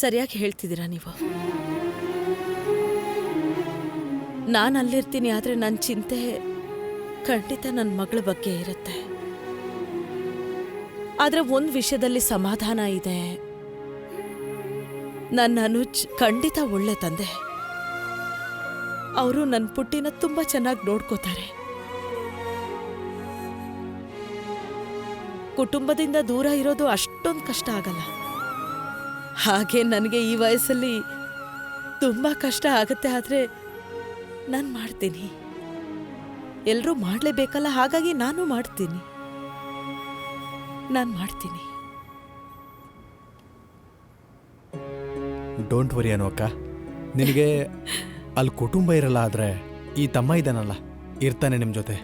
ಸರಿಯಾಗಿ ಹೇಳ್ತಿದ್ದೀರಾ ನೀವು? ನಾನು ಅಲ್ಲಿರ್ತೀನಿ, ಆದರೆ ನನ್ನ ಚಿಂತೆ ಖಂಡಿತ ನನ್ನ ಮಗಳ ಬಗ್ಗೆ ಇರುತ್ತೆ. ಆದರೆ ಒಂದು ವಿಷಯದಲ್ಲಿ ಸಮಾಧಾನ ಇದೆ. ನನ್ನ ಅನುಜ್ ಖಂಡಿತ ಒಳ್ಳೆ ತಂದೆ. ಅವರು ನನ್ನ ಪುಟ್ಟಿನ ತುಂಬ ಚೆನ್ನಾಗಿ ನೋಡ್ಕೋತಾರೆ. ಕುಟುಂಬದಿಂದ ದೂರ ಇರೋದು ಅಷ್ಟೊಂದು ಕಷ್ಟ ಆಗಲ್ಲ. ಹಾಗೆ ನನಗೆ ಈ ವಯಸ್ಸಲ್ಲಿ ತುಂಬ ಕಷ್ಟ ಆಗುತ್ತೆ ಆದರೆ ನಾನು ಮಾಡ್ತೀನಿ. ಎಲ್ಲರೂ ಮಾಡಲೇಬೇಕಲ್ಲ ಹಾಗಾಗಿ ನಾನು ಮಾಡ್ತೀನಿ. ನಾನು ಮಾಡ್ತೀನಿ. ಡೋಂಟ್ ವರಿ ಅನು ಅಕ್ಕ. ನಿನಗೆ ಅಲ್ಲಿ ಕುಟುಂಬ ಇರಲ್ಲ ಆದರೆ ಈ ತಮ್ಮ ಇದ್ದಾನಲ್ಲ ಇರ್ತಾನೆ ನಿಮ್ಮ ಜೊತೆ.